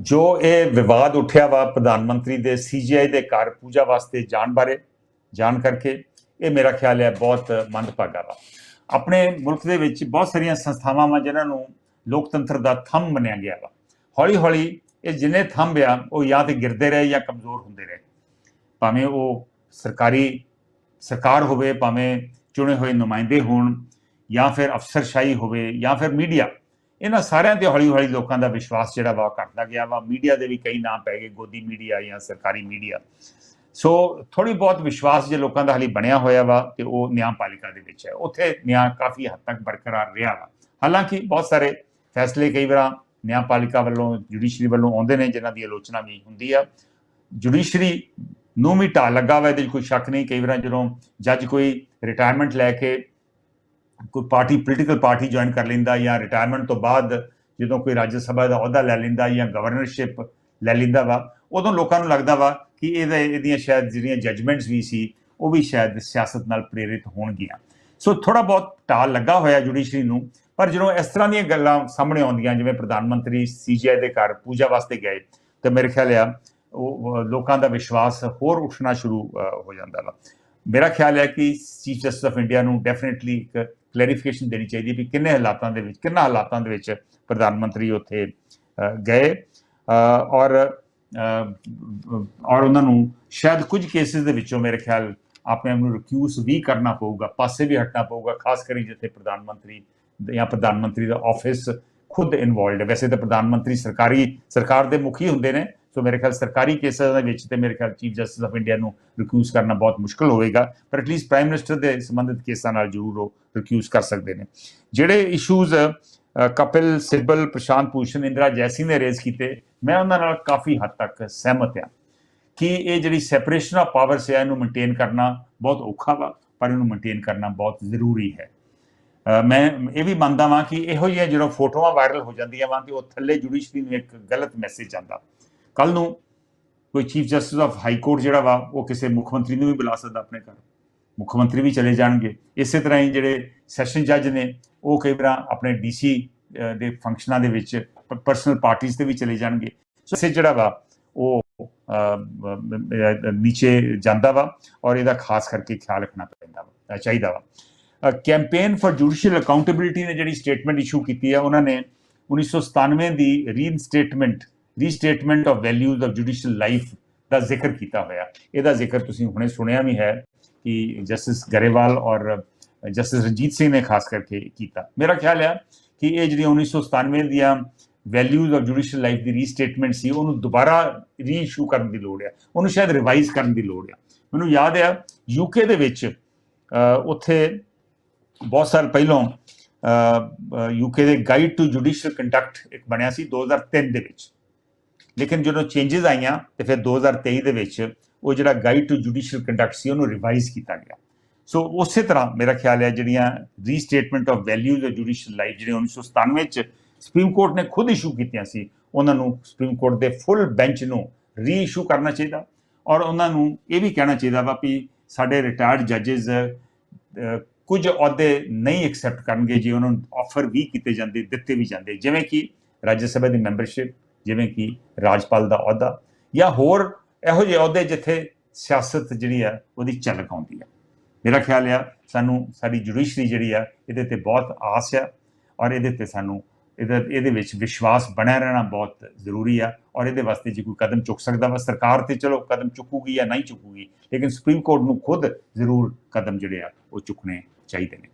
ਜੋ ਇਹ ਵਿਵਾਦ ਉੱਠਿਆ ਵਾ ਪ੍ਰਧਾਨ ਮੰਤਰੀ ਦੇ ਸੀਜੀਆਈ ਦੇ ਘਰ ਪੂਜਾ ਵਾਸਤੇ ਜਾਣ ਬਾਰੇ, ਜਾਣ ਕਰਕੇ, ਇਹ ਮੇਰਾ ਖਿਆਲ ਹੈ ਬਹੁਤ ਮੰਦਭਾਗਾ ਵਾ। ਆਪਣੇ ਮੁਲਕ ਦੇ ਵਿੱਚ ਬਹੁਤ ਸਾਰੀਆਂ ਸੰਸਥਾਵਾਂ ਵਾ ਜਿਨ੍ਹਾਂ ਨੂੰ ਲੋਕਤੰਤਰ ਦਾ ਥੰਮ ਮੰਨਿਆ ਗਿਆ ਵਾ। ਹੌਲੀ ਹੌਲੀ ਇਹ ਜਿੰਨੇ ਥੰਮ ਆ, ਉਹ ਜਾਂ ਤੇ ਗਿਰਦੇ ਰਹੇ ਜਾਂ ਕਮਜ਼ੋਰ ਹੁੰਦੇ ਰਹੇ। ਭਾਵੇਂ ਉਹ ਸਰਕਾਰੀ ਸਰਕਾਰ ਹੋਵੇ, ਭਾਵੇਂ ਚੁਣੇ ਹੋਏ ਨੁਮਾਇੰਦੇ ਹੋਣ, ਜਾਂ ਫਿਰ ਅਫਸਰਸ਼ਾਹੀ ਹੋਵੇ, ਜਾਂ ਫਿਰ ਮੀਡੀਆ। ਇਹਨਾਂ ਸਾਰਿਆਂ ਤੇ ਹੌਲੀ ਹੌਲੀ ਲੋਕਾਂ ਦਾ ਵਿਸ਼ਵਾਸ ਜਿਹੜਾ ਵਾ ਉਹ ਘਟਦਾ ਗਿਆ ਵਾ। ਮੀਡੀਆ ਦੇ ਵੀ ਕਈ ਨਾਮ ਪੈ ਗਏ, ਗੋਦੀ ਮੀਡੀਆ ਜਾਂ ਸਰਕਾਰੀ ਮੀਡੀਆ। ਸੋ ਥੋੜੀ ਬਹੁਤ ਵਿਸ਼ਵਾਸ ਜੇ ਲੋਕਾਂ ਦਾ ਹਾਲੀ ਬਣਿਆ ਹੋਇਆ ਵਾ ਤੇ ਉਹ ਨਿਆਂਪਾਲਿਕਾ ਦੇ ਵਿੱਚ ਹੈ। ਉੱਥੇ ਨਿਆਂ ਕਾਫੀ ਹੱਦ ਤੱਕ ਬਰਕਰਾਰ ਰਿਹਾ ਵਾ। ਹਾਲਾਂਕਿ ਬਹੁਤ ਸਾਰੇ ਫੈਸਲੇ ਕਈ ਵਾਰ ਨਿਆਂਪਾਲਿਕਾ ਵੱਲੋਂ, ਜੁਡੀਸ਼ਰੀ ਵੱਲੋਂ ਆਉਂਦੇ ਨੇ, ਜਿਨ੍ਹਾਂ ਦੀ ਆਲੋਚਨਾ ਵੀ ਹੁੰਦੀ ਆ। ਜੁਡੀਸ਼ਰੀ ਨੂੰ ਵੀ ਢਾਲ ਲੱਗਾ ਵਾ, ਇਹਦੇ 'ਚ ਕੋਈ ਸ਼ੱਕ ਨਹੀਂ। ਕਈ ਵਾਰ ਜਦੋਂ ਜੱਜ ਕੋਈ ਰਿਟਾਇਰਮੈਂਟ ਲੈ ਕੇ ਕੋਈ ਪਾਰਟੀ ਪੋਲੀਟੀਕਲ ਪਾਰਟੀ ਜੁਆਇਨ ਕਰ ਲੈਂਦਾ ਜਾਂ ਰਿਟਾਇਰਮੈਂਟ ਤੋਂ ਬਾਅਦ ਜਦੋਂ ਕੋਈ ਰਾਜ ਸਭਾ ਦਾ ਅਹੁਦਾ ਲੈ ਲੈਂਦਾ ਜਾਂ ਗਵਰਨਰਸ਼ਿਪ ਲੈ ਲੈਂਦਾ ਵਾ, ਉਦੋਂ ਲੋਕਾਂ ਨੂੰ ਲੱਗਦਾ ਵਾ ਕਿ ਇਹਦੇ, ਇਹਦੀਆਂ ਸ਼ਾਇਦ ਜਿਹੜੀਆਂ ਜਜਮੈਂਟਸ ਵੀ ਸੀ, ਉਹ ਵੀ ਸ਼ਾਇਦ ਸਿਆਸਤ ਨਾਲ ਪ੍ਰੇਰਿਤ ਹੋਣਗੀਆਂ। ਸੋ ਥੋੜਾ ਬਹੁਤ ਢਾਲ ਲੱਗਾ ਹੋਇਆ ਜੁਡੀਸ਼ਰੀ ਨੂੰ, ਪਰ ਜਦੋਂ ਇਸ ਤਰ੍ਹਾਂ ਦੀਆਂ ਗੱਲਾਂ ਸਾਹਮਣੇ ਆਉਂਦੀਆਂ, ਜਿਵੇਂ ਪ੍ਰਧਾਨ ਮੰਤਰੀ ਸੀਜੀਆਈ ਦੇ ਘਰ ਪੂਜਾ ਵਾਸਤੇ ਗਏ, ਤੇ ਮੇਰੇ ਖਿਆਲ ਆ, ਉਹ ਲੋਕਾਂ ਦਾ ਵਿਸ਼ਵਾਸ ਹੋਰ ਉੱਠਣਾ ਸ਼ੁਰੂ ਹੋ ਜਾਂਦਾ ਵਾ। ਮੇਰਾ ਖਿਆਲ ਹੈ ਕਿ ਚੀਫ ਜਸਟਿਸ ਆਫ ਇੰਡੀਆ ਨੂੰ ਡੈਫੀਨਿਟਲੀ ਇੱਕ ਕਲੈਰੀਫਿਕੇਸ਼ਨ ਦੇਣੀ ਚਾਹੀਦੀ ਹੈ ਵੀ ਕਿੰਨੇ ਹਾਲਾਤਾਂ ਦੇ ਵਿੱਚ, ਕਿੰਨਾ ਹਾਲਾਤਾਂ ਦੇ ਵਿੱਚ ਪ੍ਰਧਾਨ ਮੰਤਰੀ ਉੱਥੇ ਗਏ। ਔਰ ਔਰ ਉਹਨਾਂ ਨੂੰ ਸ਼ਾਇਦ ਕੁਝ ਕੇਸਿਸ ਦੇ ਵਿੱਚੋਂ ਮੇਰੇ ਖਿਆਲ ਆਪਣੇ ਆਪ ਨੂੰ ਰਿਕਿਊਸ ਵੀ ਕਰਨਾ ਪਊਗਾ, ਪਾਸੇ ਵੀ ਹਟਣਾ ਪਊਗਾ, ਖਾਸ ਕਰੀ ਜਿੱਥੇ ਪ੍ਰਧਾਨ ਮੰਤਰੀ ਜਾਂ ਪ੍ਰਧਾਨ ਮੰਤਰੀ ਦਾ ਆਫਿਸ ਖੁਦ ਇਨਵੋਲਡ ਹੈ। ਵੈਸੇ ਤਾਂ ਪ੍ਰਧਾਨ ਮੰਤਰੀ ਸਰਕਾਰੀ, ਸਰਕਾਰ ਦੇ ਮੁਖੀ ਹੁੰਦੇ ਨੇ ਸੋ ਮੇਰੇ ਖਿਆਲ ਸਰਕਾਰੀ ਕੇਸਾਂ ਦੇ ਵਿੱਚ ਤੇ ਮੇਰੇ ਖਿਆਲ ਚੀਫ ਜਸਟਿਸ ਆਫ ਇੰਡੀਆ ਨੂੰ ਰਿਕਿਊਜ਼ ਕਰਨਾ ਬਹੁਤ ਮੁਸ਼ਕਲ ਹੋਵੇਗਾ, ਪਰ ਐਟਲੀਸਟ ਪ੍ਰਾਈਮ ਮਿਨਿਸਟਰ ਦੇ ਸੰਬੰਧਿਤ ਕੇਸਾਂ ਨਾਲ ਜ਼ਰੂਰ ਉਹ ਰਿਕਿਊਜ਼ ਕਰ ਸਕਦੇ ਨੇ। ਜਿਹੜੇ ਇਸ਼ੂਜ਼ ਕਪਿਲ, ਸਿੱਬਲ, ਪ੍ਰਸ਼ਾਂਤ ਭੂਸ਼ਣ, ਇੰਦਰਾ ਜੈਸੀ ਨੇ ਰੇਜ਼ ਕੀਤੇ, ਮੈਂ ਉਹਨਾਂ ਨਾਲ ਕਾਫੀ ਹੱਦ ਤੱਕ ਸਹਿਮਤ ਹਾਂ ਕਿ ਇਹ ਜਿਹੜੀ ਸੈਪਰੇਸ਼ਨ ਆਫ ਪਾਵਰਸ ਹੈ, ਇਹਨੂੰ ਮੇਨਟੇਨ ਕਰਨਾ ਬਹੁਤ ਔਖਾ ਵਾ, ਪਰ ਇਹਨੂੰ ਮੇਨਟੇਨ ਕਰਨਾ ਬਹੁਤ ਜ਼ਰੂਰੀ ਹੈ। ਮੈਂ ਇਹ ਵੀ ਮੰਨਦਾ ਵਾਂ ਕਿ ਇਹੋ ਜਿਹੀਆਂ ਜਦੋਂ ਫੋਟੋਆਂ ਵਾਇਰਲ ਹੋ ਜਾਂਦੀਆਂ ਵਾਂ ਤੇ ਉਹ ਥੱਲੇ ਜੁਡੀਸ਼ਰੀ ਨੂੰ ਇੱਕ ਗਲਤ ਮੈਸੇਜ ਜਾਂਦਾ ਕੱਲ ਨੂੰ ਕੋਈ chief justice of high court ਜਿਹੜਾ ਵਾ, ਉਹ ਕਿਸੇ ਮੁੱਖ ਮੰਤਰੀ ਨੂੰ ਵੀ ਬੁਲਾ ਸਕਦਾ ਆਪਣੇ ਘਰ। ਮੁੱਖ ਮੰਤਰੀ ਵੀ ਚਲੇ ਜਾਣਗੇ। ਇਸੇ ਤਰ੍ਹਾਂ ਹੀ ਜਿਹੜੇ ਸੈਸ਼ਨ ਜੱਜ ਨੇ, ਉਹ ਕਈ ਵਾਰ ਆਪਣੇ ਡੀਸੀ ਦੇ ਫੰਕਸ਼ਨਾਂ ਦੇ ਵਿੱਚ ਪਰਸਨਲ ਪਾਰਟੀਆਂ ਤੇ ਵੀ ਚਲੇ ਜਾਣਗੇ। ਸੋ ਇਸੇ ਜਿਹੜਾ ਵਾ, ਉਹ ਨੀਚੇ ਜਾਂਦਾ ਵਾ ਔਰ ਇਹਦਾ ਖਾਸ ਕਰਕੇ ਖਿਆਲ ਰੱਖਣਾ ਪੈਂਦਾ ਵਾ ਚਾਹੀਦਾ ਵਾ। ਕੈਂਪੇਨ ਫॉर ਜੁਡੀਸ਼ੀਅਲ ਅਕਾਊਂਟੇਬਿਲਿਟੀ ਨੇ ਜਿਹੜੀ ਸਟੇਟਮੈਂਟ ਇਸ਼ੂ ਕੀਤੀ ਹੈ ਉਹਨਾਂ ਨੇ 1997 ਦੀ reinstatement restatement of values of judicial life ਦਾ ਜ਼ਿਕਰ ਕੀਤਾ ਹੋਇਆ। ਇਹਦਾ ਜ਼ਿਕਰ ਤੁਸੀਂ ਹੁਣੇ ਸੁਣਿਆ ਵੀ ਹੈ ਕਿ ਜਸਟਿਸ ਗਰੇਵਾਲ ਔਰ ਜਸਟਿਸ ਰਣਜੀਤ ਸਿੰਘ ਨੇ ਖਾਸ ਕਰਕੇ ਕੀਤਾ। ਮੇਰਾ ਖਿਆਲ ਹੈ ਕਿ ਇਹ ਜਿਹੜੀ 1997 ਦੀਆਂ ਵੈਲਿਊਜ਼ ਆਫ ਜੁਡੀਸ਼ੀਅਲ ਲਾਈਫ ਦੀ ਰੀਸਟੇਟਮੈਂਟ ਸੀ, ਉਹਨੂੰ ਦੁਬਾਰਾ ਰੀਇਸ਼ੂ ਕਰਨ ਦੀ ਲੋੜ ਹੈ ਉਹਨੂੰ ਸ਼ਾਇਦ ਰਿਵਾਈਜ਼ ਕਰਨ ਦੀ ਲੋੜ ਹੈ ਮੈਨੂੰ ਯਾਦ ਹੈ ਯੂਕੇ ਦੇ ਵਿੱਚ ਉੱਥੇ ਬਹੁਤ ਸਾਲ ਪਹਿਲਾਂ ਯੂਕੇ ਦੇ ਗਾਈਡ ਟੂ ਜੁਡੀਸ਼ੀਅਲ ਕੰਡਕਟ ਇੱਕ ਬਣਿਆ ਸੀ 2003 ਦੇ ਵਿੱਚ। ਲੇਕਿਨ ਜਦੋਂ ਚੇਂਜਸ ਆਈਆਂ ਤੇ ਫਿਰ 2023 ਦੇ ਵਿੱਚ ਉਹ ਜਿਹੜਾ ਗਾਈਡ ਟੂ ਜੁਡੀਸ਼ੀਅਲ ਕੰਡਕਟ ਸੀ, ਉਹਨੂੰ ਰਿਵਾਈਜ਼ ਕੀਤਾ ਗਿਆ। ਸੋ ਉਸੇ ਤਰ੍ਹਾਂ ਮੇਰਾ ਖਿਆਲ ਹੈ ਜਿਹੜੀਆਂ restatement of values of judicial life ਜਿਹੜੇ 1997 ਚ ਸੁਪਰੀਮ ਕੋਰਟ ਨੇ ਖੁਦ ਇਸ਼ੂ ਕੀਤੀਆਂ ਸੀ, ਉਹਨਾਂ ਨੂੰ ਸੁਪਰੀਮ ਕੋਰਟ ਦੇ ਫੁੱਲ ਬੈਂਚ ਨੂੰ ਰੀਇਸ਼ੂ ਕਰਨਾ ਚਾਹੀਦਾ। ਔਰ ਉਹਨਾਂ ਨੂੰ ਇਹ ਵੀ ਕਹਿਣਾ ਚਾਹੀਦਾ ਵਾ ਵੀ ਸਾਡੇ ਰਿਟਾਇਰਡ ਜੱਜਸ ਕੁਝ ਅਹੁਦੇ ਨਹੀਂ ਐਕਸੈਪਟ ਕਰਨਗੇ ਜੇ ਉਹਨਾਂ ਨੂੰ ਆਫਰ ਵੀ ਕੀਤੇ ਜਾਂਦੇ, ਦਿੱਤੇ ਵੀ ਜਾਂਦੇ। ਜਿਵੇਂ ਕਿ ਰਾਜ ਸਭਾ ਦੀ ਮੈਂਬਰਸ਼ਿਪ ਜਿਵੇਂ ਕਿ ਰਾਜਪਾਲ ਦਾ ਅਹੁਦਾ ਜਾਂ ਹੋਰ ਇਹੋ ਜਿਹੇ ਅਹੁਦੇ ਜਿੱਥੇ ਸਿਆਸਤ ਜਿਹੜੀ ਆ ਉਹਦੀ ਝਲਕ ਆਉਂਦੀ ਆ ਮੇਰਾ ਖਿਆਲ ਆ ਸਾਨੂੰ ਸਾਡੀ ਜੁਡੀਸ਼ਰੀ ਜਿਹੜੀ ਆ, ਇਹਦੇ ਤੇ ਬਹੁਤ ਆਸ ਆ ਔਰ ਇਹਦੇ ਤੇ ਸਾਨੂੰ ਇਹਦੇ ਇਹਦੇ ਵਿੱਚ ਵਿਸ਼ਵਾਸ ਬਣਿਆ ਰਹਿਣਾ ਬਹੁਤ ਜ਼ਰੂਰੀ ਆ ਔਰ ਇਹਦੇ ਵਾਸਤੇ ਜੇ ਕੋਈ ਕਦਮ ਚੁੱਕ ਸਕਦਾ ਵਾ, ਸਰਕਾਰ ਤੇ ਚਲੋ ਕਦਮ ਚੁੱਕੂਗੀ ਜਾਂ ਨਹੀਂ ਚੁੱਕੂਗੀ, ਲੇਕਿਨ ਸੁਪਰੀਮ ਕੋਰਟ ਨੂੰ ਖੁਦ ਜ਼ਰੂਰ ਕਦਮ ਜਿਹੜੇ ਆ, ਉਹ ਚੁੱਕਣੇ ਚਾਹੀਦੇ ਨੇ।